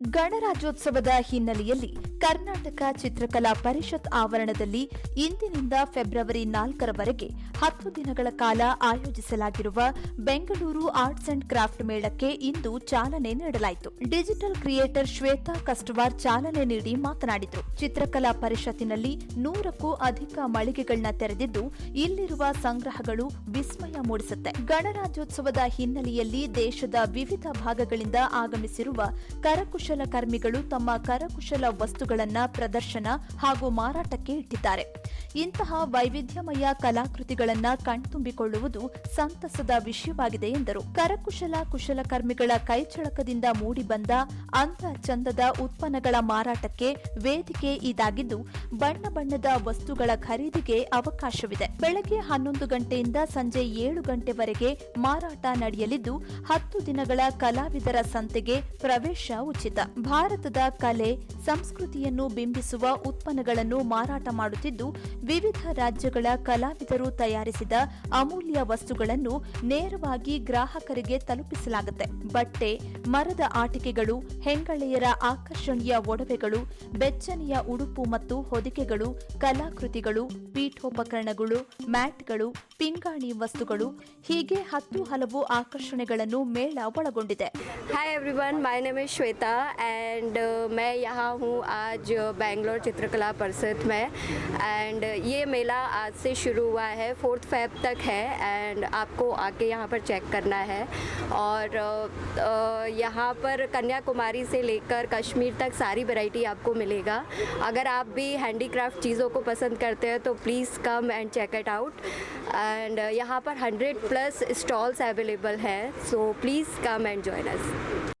ಗಣರಾಜ್ಯೋತ್ಸವದ ಹಿನ್ನೆಲೆಯಲ್ಲಿ ಕರ್ನಾಟಕ ಚಿತ್ರಕಲಾ ಪರಿಷತ್ ಆವರಣದಲ್ಲಿ ಇಂದಿನಿಂದ ಫೆಬ್ರವರಿ ನಾಲ್ಕರವರೆಗೆ ಹತ್ತು ದಿನಗಳ ಕಾಲ ಆಯೋಜಿಸಲಾಗಿರುವ ಬೆಂಗಳೂರು ಆರ್ಟ್ಸ್ ಅಂಡ್ ಕ್ರಾಫ್ಟ್ ಮೇಳಕ್ಕೆ ಇಂದು ಚಾಲನೆ ನೀಡಲಾಯಿತು. ಡಿಜಿಟಲ್ ಕ್ರಿಯೇಟರ್ ಶ್ವೇತಾ ಕಸ್ಟವಾರ್ ಚಾಲನೆ ನೀಡಿ ಮಾತನಾಡಿದರು. ಚಿತ್ರಕಲಾ ಪರಿಷತ್ತಿನಲ್ಲಿ ನೂರಕ್ಕೂ ಅಧಿಕ ಮಳಿಗೆಗಳನ್ನ ತೆರೆದಿದ್ದು, ಇಲ್ಲಿರುವ ಸಂಗ್ರಹಗಳು ವಿಸ್ಮಯ ಮೂಡಿಸುತ್ತೆ. ಗಣರಾಜ್ಯೋತ್ಸವದ ಹಿನ್ನೆಲೆಯಲ್ಲಿ ದೇಶದ ವಿವಿಧ ಭಾಗಗಳಿಂದ ಆಗಮಿಸಿರುವ ಕರಕುಶಲಕರ್ಮಿಗಳು ತಮ್ಮ ಕರಕುಶಲ ವಸ್ತುಗಳನ್ನ ಪ್ರದರ್ಶನ ಹಾಗೂ ಮಾರಾಟಕ್ಕೆ ಇಟ್ಟಿದ್ದಾರೆ. ಇಂತಹ ವೈವಿಧ್ಯಮಯ ಕಲಾಕೃತಿಗಳನ್ನ ಕಣ್ತುಂಬಿಕೊಳ್ಳುವುದು ಸಂತಸದ ವಿಷಯವಾಗಿದೆ ಎಂದರು. ಕರಕುಶಲ ಕುಶಲಕರ್ಮಿಗಳ ಕೈಚಳಕದಿಂದ ಮೂಡಿಬಂದ ಅಂದ ಚಂದದ ಉತ್ಪನ್ನಗಳ ಮಾರಾಟಕ್ಕೆ ವೇದಿಕೆ ಇದಾಗಿದ್ದು, ಬಣ್ಣ ಬಣ್ಣದ ವಸ್ತುಗಳ ಖರೀದಿಗೆ ಅವಕಾಶವಿದೆ. ಬೆಳಗ್ಗೆ ಹನ್ನೊಂದು ಗಂಟೆಯಿಂದ ಸಂಜೆ ಏಳು ಗಂಟೆವರೆಗೆ ಮಾರಾಟ ನಡೆಯಲಿದ್ದು, ಹತ್ತು ದಿನಗಳ ಕಲಾವಿದರ ಸಂತೆಗೆ ಪ್ರವೇಶ ಉಚಿತ. ಭಾರತದ ಕಲೆ, ಸಂಸ್ಕೃತಿಯನ್ನು ಬಿಂಬಿಸುವ ಉತ್ಪನ್ನಗಳನ್ನು ಮಾರಾಟ ಮಾಡುತ್ತಿದ್ದು ವಿವಿಧ ರಾಜ್ಯಗಳ ಕಲಾವಿದರು ತಯಾರಿಸಿದ ಅಮೂಲ್ಯ ವಸ್ತುಗಳನ್ನು ನೇರವಾಗಿ ಗ್ರಾಹಕರಿಗೆ ತಲುಪಿಸಲಾಗುತ್ತೆ ಬಟ್ಟೆ ಮರದ ಆಟಿಕೆಗಳು ಹೆಂಗಳೆಯರ ಆಕರ್ಷಣೀಯ ಒಡವೆಗಳು ಬೆಚ್ಚನೆಯ ಉಡುಪು ಮತ್ತು ಹೊದಿಕೆಗಳು ಕಲಾಕೃತಿಗಳು ಪೀಠೋಪಕರಣಗಳು ಮ್ಯಾಟ್ಗಳು ಪಿಂಗಾಣಿ ವಸ್ತುಗಳು ಹೀಗೆ ಹತ್ತು ಹಲವು ಆಕರ್ಷಣೆಗಳನ್ನು ಮೇಳ ಒಳಗೊಂಡಿದೆ hi everyone my name is Shweta and मैं यहाँ हूँ आज बैंगलोर चित्रकला परिषद में एंड ये मेला आज से शुरू हुआ है, फोर्थ फेब तक है एंड आपको आके यहाँ पर चेक करना है और यहाँ पर कन्याकुमारी से लेकर कश्मीर तक सारी वैरायटी आपको मिलेगा। अगर आप भी हैंडीक्राफ्ट चीज़ों को पसंद करते हैं तो please come and check it out and यहाँ पर हंड्रेड प्लस स्टॉल्स अवेलेबल हैं so please come and join us